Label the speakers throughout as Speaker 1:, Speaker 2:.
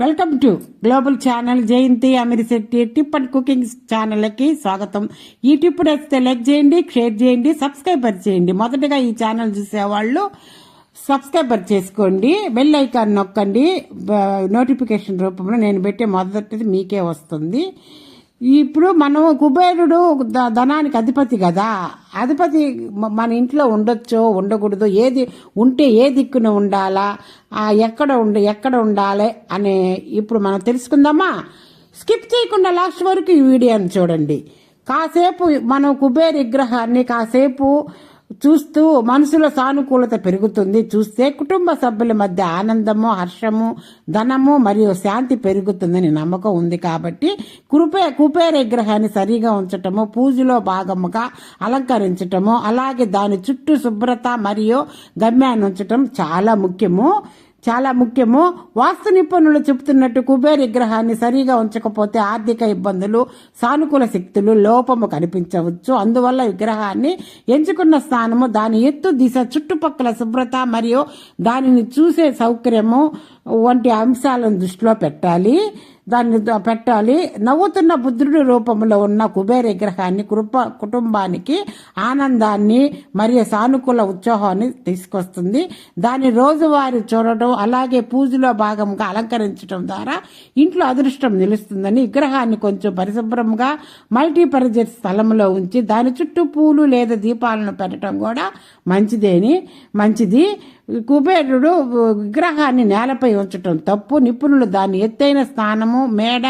Speaker 1: Welcome to global channel Jayanthi Amirishetti tip and cooking ఛానల్కి స్వాగతం. ఈ టిప్ నచ్చితే లైక్ చేయండి షేర్ చేయండి సబ్స్క్రైబర్ చేయండి. మొదటగా ఈ ఛానల్ చూసేవాళ్ళు సబ్స్క్రైబర్ చేసుకోండి బెల్ ఐకాన్ నొక్కండి నోటిఫికేషన్ రూపంలో నేను పెట్టే మొదటిది మీకే వస్తుంది. ఇప్పుడు మనం కుబేరుడు ధనానికి అధిపతి కదా. అధిపతి మన ఇంట్లో ఉండొచ్చో ఉండకూడదు ఏది ఉంటే ఏ దిక్కున ఉండాలా ఎక్కడ ఉండ ఎక్కడ ఉండాలి అనే ఇప్పుడు మనం తెలుసుకుందామా? స్కిప్ చేయకుండా లాస్ట్ వరకు ఈ వీడియోని చూడండి. కాసేపు మనం కుబేర్ విగ్రహాన్ని కాసేపు చూస్తూ మనసులో సానుకూలత పెరుగుతుంది. చూస్తే కుటుంబ సభ్యుల మధ్య ఆనందము హర్షము ధనము మరియు శాంతి పెరుగుతుందని నమ్మకం ఉంది కాబట్టి కృపే కుబేర విగ్రహాన్ని సరిగా ఉంచటము పూజలో భాగముగా అలంకరించటము అలాగే దాని చుట్టూ శుభ్రత మరియు గమ్యాన్ని ఉంచటం చాలా ముఖ్యము. చాలా ముఖ్యము. వాస్తు నిపుణులు చెబుతున్నట్టు కుబేర్ విగ్రహాన్ని సరిగా ఉంచకపోతే ఆర్థిక ఇబ్బందులు సానుకూల శక్తులు లోపము కనిపించవచ్చు. అందువల్ల విగ్రహాన్ని ఎంచుకున్న స్థానము దాని ఎత్తు దిశ చుట్టుపక్కల శుభ్రత మరియు దానిని చూసే సౌకర్యము వంటి అంశాలను దృష్టిలో పెట్టాలి. దాన్ని ద- పెట్టాలి. నవ్వుతున్న బుద్ధుడి రూపంలో ఉన్న కుబేర విగ్రహాన్ని కృప కుటుంబానికి ఆనందాన్ని మరియు సానుకూల ఉత్సాహాన్ని తీసుకొస్తుంది. దాన్ని రోజువారీ చూడటం అలాగే పూజలో భాగంగా అలంకరించడం ద్వారా ఇంట్లో అదృష్టం నిలుస్తుందని విగ్రహాన్ని కొంచెం పరిశుభ్రంగా మల్టీపర్పస్ స్థలంలో ఉంచి దాని చుట్టూ పూలు లేదా దీపాలను పెట్టడం కూడా మంచిదేని మంచిది. కుబేరుడు విగ్రహాన్ని నేలపై ఉంచటం తప్పు. నిపుణులు దాన్ని ఎత్తైన స్థానము మేడ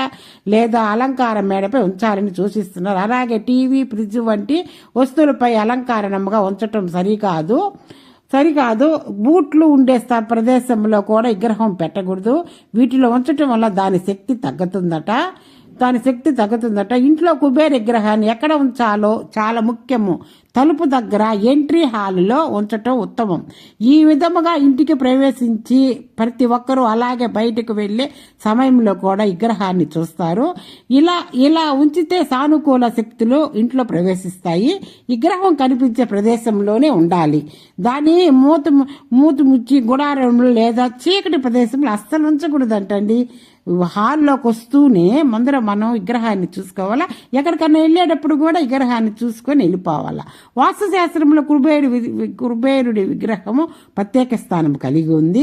Speaker 1: లేదా అలంకార మేడపై ఉంచాలని సూచిస్తున్నారు. అలాగే టీవీ ఫ్రిడ్జ్ వంటి వస్తువులపై అలంకారణముగా ఉంచటం సరికాదు. సరికాదు. బూట్లు ఉండే ప్రదేశంలో కూడా విగ్రహం పెట్టకూడదు. వీటిలో ఉంచటం వల్ల దాని శక్తి తగ్గుతుందట. దాని శక్తి తగ్గుతుందట. ఇంట్లో కుబేర విగ్రహాన్ని ఎక్కడ ఉంచాలో చాలా ముఖ్యము. తలుపు దగ్గర ఎంట్రీ హాల్లో ఉంచటం ఉత్తమం. ఈ విధముగా ఇంటికి ప్రవేశించి ప్రతి ఒక్కరూ అలాగే బయటకు వెళ్ళే సమయంలో కూడా విగ్రహాన్ని చూస్తారు. ఇలా ఇలా ఉంచితే సానుకూల శక్తులు ఇంట్లో ప్రవేశిస్తాయి. విగ్రహం కనిపించే ప్రదేశంలోనే ఉండాలి. దాని మూత మూతి ముచ్చి గుడారంలో లేదా చీకటి ప్రదేశంలో అస్సలు ఉంచకూడదంటండి. హాల్లోకి వస్తూనే ముందర మనం విగ్రహాన్ని చూసుకోవాలా? ఎక్కడికన్నా వెళ్ళేటప్పుడు కూడా విగ్రహాన్ని చూసుకొని వెళ్ళిపోవాలా? వాస్తుశాస్త్రంలో కుబేరుడి కుబేరుడి విగ్రహము ప్రత్యేక స్థానం కలిగి ఉంది.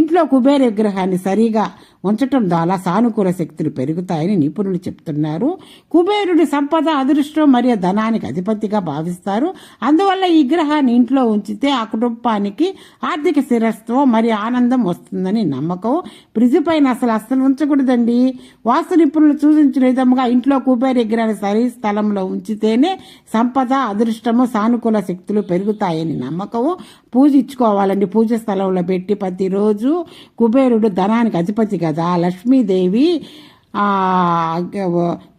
Speaker 1: ఇంట్లో కుబేర విగ్రహాన్ని సరిగా ఉంచటం ద్వారా సానుకూల శక్తులు పెరుగుతాయని నిపుణులు చెప్తున్నారు. కుబేరుడి సంపద అదృష్టం మరియు ధనానికి అధిపతిగా భావిస్తారు. అందువల్ల ఈ గ్రహాన్ని ఇంట్లో ఉంచితే ఆ కుటుంబానికి ఆర్థిక స్థిరత్వం మరియు ఆనందం వస్తుందని నమ్మకం. ఫ్రిడ్జ్ పైన అసలు అస్సలు ఉంచకూడదండి. వాస్తు నిపుణులు సూచించిన విధముగా ఇంట్లో కుబేర విగ్రహాన్ని సరి స్థలంలో ఉంచితేనే సంపద అదృష్టము సానుకూల శక్తులు పెరుగుతాయని నమ్మకం. పూజించుకోవాలండి. పూజ స్థలంలో పెట్టి ప్రతిరోజు కుబేరుడు ధనానికి అధిపతి కదా. లక్ష్మీదేవి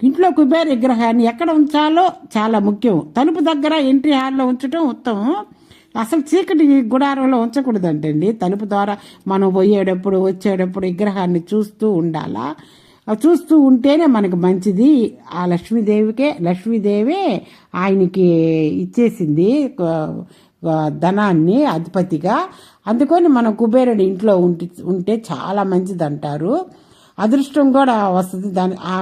Speaker 1: ఇంట్లో కుబేర విగ్రహాన్ని ఎక్కడ ఉంచాలో చాలా ముఖ్యం. తలుపు దగ్గర ఎంట్రీ హాల్లో ఉంచడం ఉత్తమం. అసలు చీకటి గుడారంలో ఉంచకూడదంటండి. తలుపు ద్వారా మనం పోయేటప్పుడు వచ్చేటప్పుడు విగ్రహాన్ని చూస్తూ ఉండాలా? చూస్తూ ఉంటేనే మనకు మంచిది. ఆ లక్ష్మీదేవికే లక్ష్మీదేవే ఆయనకి ఇచ్చేసింది. ధనాన్ని అధిపతిగా. అందుకని మనం కుబేరుడు ఇంట్లో ఉంటే ఉంటే చాలా మంచిది అంటారు అదృష్టం కూడా వస్తుంది దాని ఆ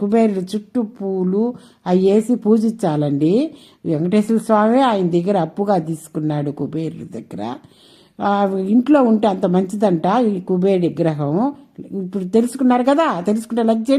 Speaker 1: కుబేరుడు చుట్టూ పూలు అవి వేసి పూజించాలండి. వెంకటేశ్వర స్వామి ఆయన దగ్గర అప్పుగా తీసుకున్నాడు కుబేరుడి దగ్గర. ఇంట్లో ఉంటే అంత మంచిదంట ఈ కుబేరు విగ్రహం. ఇప్పుడు తెలుసుకున్నారు కదా తెలుసుకుంటే లైక్